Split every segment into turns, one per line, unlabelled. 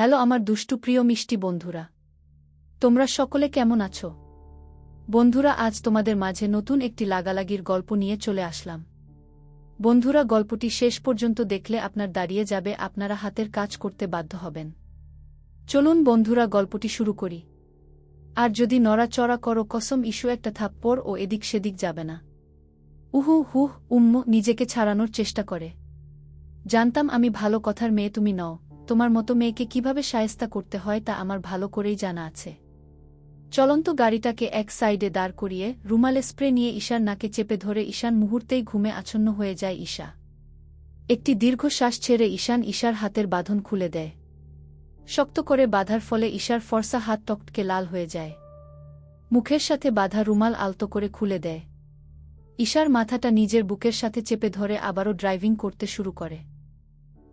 Hello আমার দুষ্টু প্রিয় মিষ্টি বন্ধুরা। তোমরা সকলে কেমন আছো? বন্ধুরা, আজ তোমাদের মাঝে নতুন একটি লাগালাগির গল্প নিয়ে চলে আসলাম। বন্ধুরা, গল্পটি শেষ পর্যন্ত দেখলে আপনার দাঁড়িয়ে যাবে, আপনারা হাতের কাজ করতে বাধ্য হবেন। চলুন বন্ধুরা, গল্পটি শুরু করি। আর যদি নড়াচড়া করো, কসম ইস্যু একটা থাপ্পড় ও এদিক সেদিক যাবে না। উহু, হুহ, উম্ম, নিজেকে ছাড়ানোর চেষ্টা করে। জানতাম আমি ভালো কথার মেয়ে তুমি নও। তোমার মতো মেয়েকে কীভাবে সায়স্তা করতে হয় তা আমার ভালো করেই জানা আছে। চলন্ত গাড়িটাকে এক সাইডে দাঁড় করিয়ে রুমালে স্প্রে নিয়ে ঈশার নাকে চেপে ধরে ঈশান মুহূর্তেই ঘুমে আচ্ছন্ন হয়ে যায় ঈশা। একটি দীর্ঘশ্বাস ছেড়ে ঈশান ঈশার হাতের বাঁধন খুলে দেয়। শক্ত করে বাধার ফলে ঈশার ফর্সা হাত টকটকে লাল হয়ে যায়। মুখের সাথে বাধা রুমাল আলতো করে খুলে দেয়। ঈশার মাথাটা নিজের বুকের সাথে চেপে ধরে আবারও ড্রাইভিং করতে শুরু করে।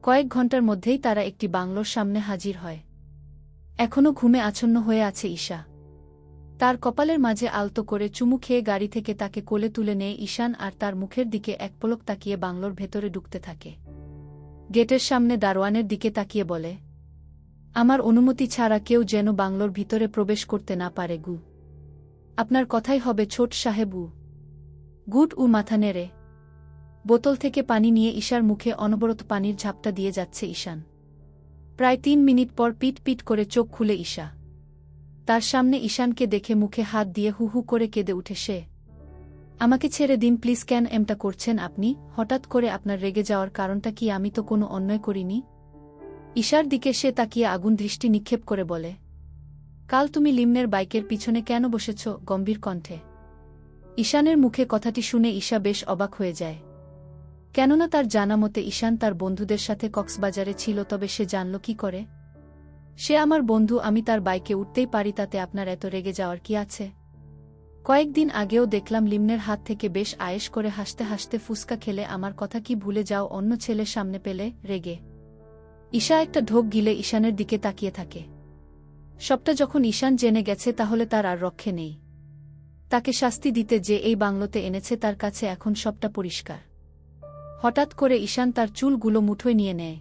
কয়েক ঘণ্টার মধ্যেই তারা একটি বাংলোর সামনে হাজির হয়। এখনও ঘুমে আচ্ছন্ন হয়ে আছে ঈশা। তার কপালের মাঝে আলতো করে চুমু খেয়ে গাড়ি থেকে তাকে কোলে তুলে নেয় ঈশান আর তার মুখের দিকে এক পলক তাকিয়ে বাংলোর ভেতরে ঢুকতে থাকে। গেটের সামনে দারোয়ানের দিকে তাকিয়ে বলে, আমার অনুমতি ছাড়া কেউ যেন বাংলোর ভিতরে প্রবেশ করতে না পারে গু। আপনার কথাই হবে ছোট সাহেবু গুট উ মাথা নেড়ে। বোতল থেকে পানি নিয়ে ঈশার মুখে অনবরত পানির ঝাপটা দিয়ে যাচ্ছে ঈশান। প্রায় তিন মিনিট পর পিট পিট করে চোখ খুলে ঈশা। তার সামনে ঈশানকে দেখে মুখে হাত দিয়ে হু হু করে কেঁদে উঠে সে। আমাকে ছেড়ে দিন, প্লিজ ক্যান এমটা করছেন আপনি? হঠাৎ করে আপনার রেগে যাওয়ার কারণটা কি আমি তো কোনো অন্যায় করিনি? ঈশার দিকে সে তাকিয়ে আগুন দৃষ্টি নিক্ষেপ করে বলে, কাল তুমি লিমনের বাইকের পিছনে কেন বসেছ গম্ভীর কণ্ঠে? ঈশানের মুখে কথাটি শুনে ঈশা বেশ অবাক হয়ে যায়। কেননা তার জানা মতে ঈশান তার বন্ধুদের সাথে কক্সবাজারে ছিল, তবে সে জানল কি করে? সে আমার বন্ধু, আমি তার বাইকে উঠতেই পারি, তাতে আপনার এত রেগে যাওয়ার কি আছে? কয়েকদিন আগেও দেখলাম লিমনের হাত থেকে বেশ আয়েস করে হাসতে হাসতে ফুসকা খেলে, আমার কথা কি ভুলে যাও, অন্য ছেলের সামনে পেলে রেগে। ঈশা একটা ঢোক গিলে ঈশানের দিকে তাকিয়ে থাকে। সবটা যখন ঈশান জেনে গেছে, তাহলে তার আর রক্ষে নেই। তাকে শাস্তি দিতে যে এই বাংলোতে এনেছে, তার কাছে এখন সবটা পরিষ্কার। হঠাৎ করে ঈশান তার চুলগুলো মুঠোয় নিয়ে নেয়।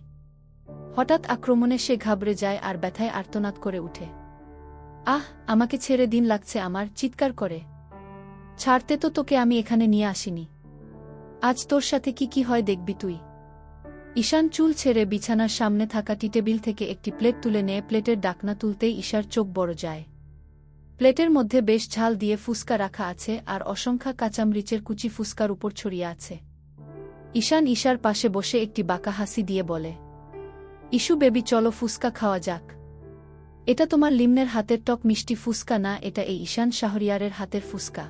হঠাৎ আক্রমণে সে ঘাবড়ে যায় আর ব্যথায় আর্তনাদ করে উঠে। আহ, আমাকে ছেড়ে দিন লাগছে আমার, চিৎকার করে। ছাড়তে তো তোকে আমি এখানে নিয়ে আসিনি। আজ তোর সাথে কি কি হয় দেখবি তুই। ঈশান চুল ছেড়ে বিছানার সামনে থাকা টি টেবিল থেকে একটি প্লেট তুলে নিয়ে, প্লেটের ডাকনা তুলতেই ঈশার চোখ বড় যায়। প্লেটের মধ্যে বেশ ঝাল দিয়ে ফুসকা রাখা আছে আর অসংখ্য কাঁচামরিচের কুচি ফুসকার উপর ছড়িয়ে আছে। ঈশান ঈশার পাশে বসে একটি বাঁকা হাসি দিয়ে বলে ইস্যু বেবি, চলো ফুসকা খাওয়া যাক। এটা তোমার লিমনের হাতের টক মিষ্টি ফুসকা না, এটা এই ঈশান শাহরিয়ারের হাতের ফুসকা।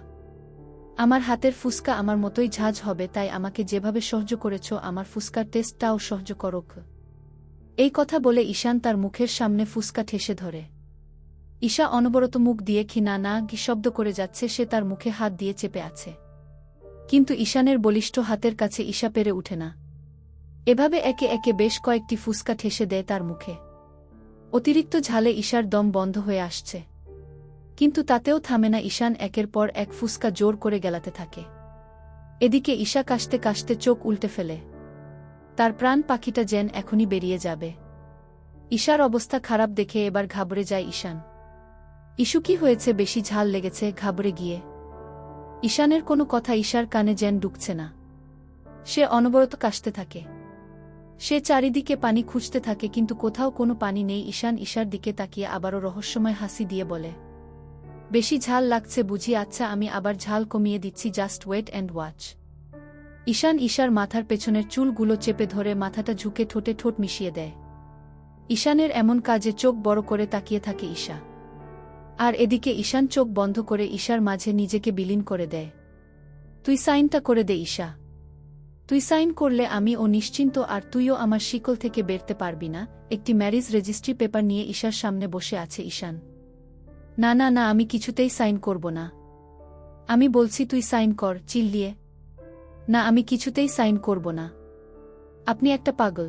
আমার হাতের ফুসকা আমার মতোই ঝাঁঝ হবে, তাই আমাকে যেভাবে সহ্য করেছ, আমার ফুসকার টেস্টটাও সহ্য করক এই কথা বলে ঈশান তার মুখের সামনে ফুসকা ঠেসে ধরে। ঈশা অনবরত মুখ দিয়ে খিনা না শব্দ করে যাচ্ছে, সে তার মুখে হাত দিয়ে চেপে আছে। কিন্তু ঈশানের বলিষ্ঠ হাতের কাছে ঈশা পেরে উঠে না। এভাবে একে একে বেশ কয়েকটি ফুসকা ঠেসে দেয় তার মুখে। অতিরিক্ত ঝালে ঈশার দম বন্ধ হয়ে আসছে। কিন্তু তাতেও থামে না ঈশান একের পর এক ফুসকা জোর করে গেলাতে থাকে। এদিকে ঈশা কাশতে কাশতে চোখ উল্টে ফেলে। তার প্রাণ পাখিটা যেন এখনই বেরিয়ে যাবে। ঈশার অবস্থা খারাপ দেখে এবার ঘাবড়ে যায় ঈশান। ইস্যু কি হয়েছে বেশি ঝাল লেগেছে, ঘাবড়ে গিয়ে। ঈশানের কোনো কথা ঈশার কানে যেন ডুকছে না। সে অনবরত কাশতে থাকে। সে চারিদিকে পানি খুঁজতে থাকে, কিন্তু কোথাও কোনো পানি নেই। ঈশান ঈশার দিকে তাকিয়ে আবারও রহস্যময় হাসি দিয়ে বলে, বেশি ঝাল লাগছে বুঝি আচ্ছা আমি আবার ঝাল কমিয়ে দিচ্ছি just wait and watch Ishan ঈশার মাথার পেছনের চুলগুলো চেপে ধরে মাথাটা ঝুঁকে ঠোঁটে ঠোঁট মিশিয়ে দেয়। ঈশানের এমন কাজে চোখ বড় করে তাকিয়ে থাকে ঈশা। আর এদিকে ঈশান চোখ বন্ধ করে ঈশার মাঝে নিজেকে বিলীন করে দেয়। তুই সাইনটা করে দে, ঈশা। তুই সাইন করলে আমি ও নিশ্চিন্ত আর তুইও আমার শিকল থেকে বেরতে পারবি না। একটি ম্যারিজ রেজিস্ট্রি পেপার নিয়ে ঈশার সামনে বসে আছে ঈশান। না না না, আমি কিছুতেই সাইন করব না। আমি বলছি তুই সাইন কর, চিল্লিয়ে। না, আমি কিছুতেই সাইন করব না। আপনি একটা পাগল।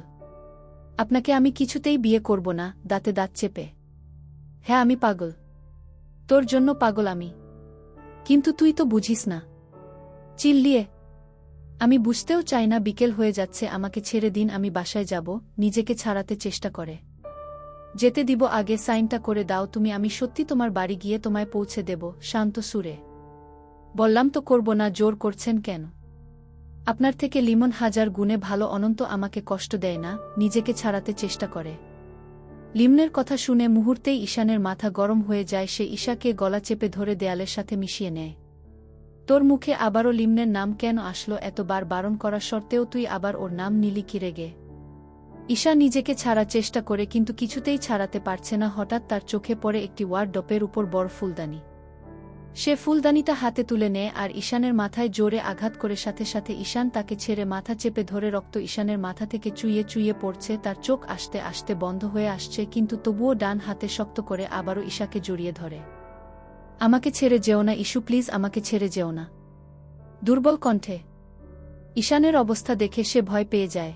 আপনাকে আমি কিছুতেই বিয়ে করব না, দাঁতে দাঁত চেপে। হ্যাঁ আমি পাগল। তোর জন্য পাগল আমি। কিন্তু তুই তো বুঝিস না। চিল্লিয়ে আমি বুঝতেও চাই না বিকেল হয়ে যাচ্ছে, আমাকে ছেড়ে দিন, আমি বাসায় যাব, নিজেকে ছাড়াতে চেষ্টা করে। যেতে দিব আগে, সাইনটা করে দাও, তুমি, আমি সত্যি তোমার বাড়ি গিয়ে তোমায় পৌঁছে দেব, শান্ত সুরে। বললাম তো করব না, জোর করছেন কেন? আপনার থেকে লিমন হাজার গুণে ভালো অনন্ত আমাকে কষ্ট দেয় না, নিজেকে ছাড়াতে চেষ্টা করে। লিমনের কথা শুনে মুহূর্তেই ঈশানের মাথা গরম হয়ে যায়, সে ঈশাকে গলা চেপে ধরে দেয়ালের সাথে মিশিয়ে নেয়। তোর মুখে আবারও লিমনের নাম কেন আসলো এতবার বারণ করার সত্ত্বেও তুই আবার ওর নাম নিলি কিরেগে ঈশা নিজেকে ছাড়ার চেষ্টা করে, কিন্তু কিছুতেই ছাড়াতে পারছে না। হঠাৎ তার চোখে পড়ে একটি ওয়ার্ড ডপের উপর বড় ফুলদানি। সে ফুলদানিটা হাতে তুলে নেয় আর ঈশানের মাথায় জোরে আঘাত করে সাথে সাথে ঈশান তাকে ছেড়ে মাথা চেপে ধরে রক্ত ঈশানের মাথা থেকে চুইয়ে চুইয়ে পড়ছে, তার চোখ আসতে আসতে বন্ধ হয়ে আসছে, কিন্তু তবুও ডান হাতে শক্ত করে আবারও ঈশাকে জড়িয়ে ধরে। আমাকে ছেড়ে যেও না ইস্যু প্লিজ আমাকে ছেড়ে যেও না। দুর্বল কণ্ঠে। ঈশানের অবস্থা দেখে সে ভয় পেয়ে যায়।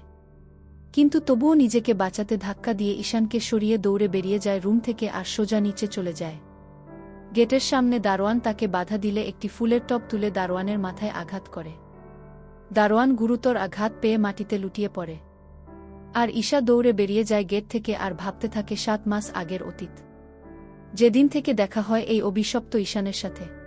কিন্তু তবুও নিজেকে বাঁচাতে ধাক্কা দিয়ে ঈশানকে সরিয়ে দৌড়ে বেরিয়ে যায়, রুম থেকে আর সোজা নিচে চলে যায়। গেটের সামনে দারোয়ান তাকে বাধা দিলে একটি ফুলের টপ তুলে দারোয়ানের মাথায় আঘাত করে। দারোয়ান গুরুতর আঘাত পেয়ে মাটিতে লুটিয়ে পড়ে। আর ঈশা দৌড়ে বেরিয়ে যায় গেট থেকে আর ভাবতে থাকে সাত মাস আগের অতীত। যেদিন থেকে দেখা হয় এই অভিশপ্ত ঈশানের সাথে।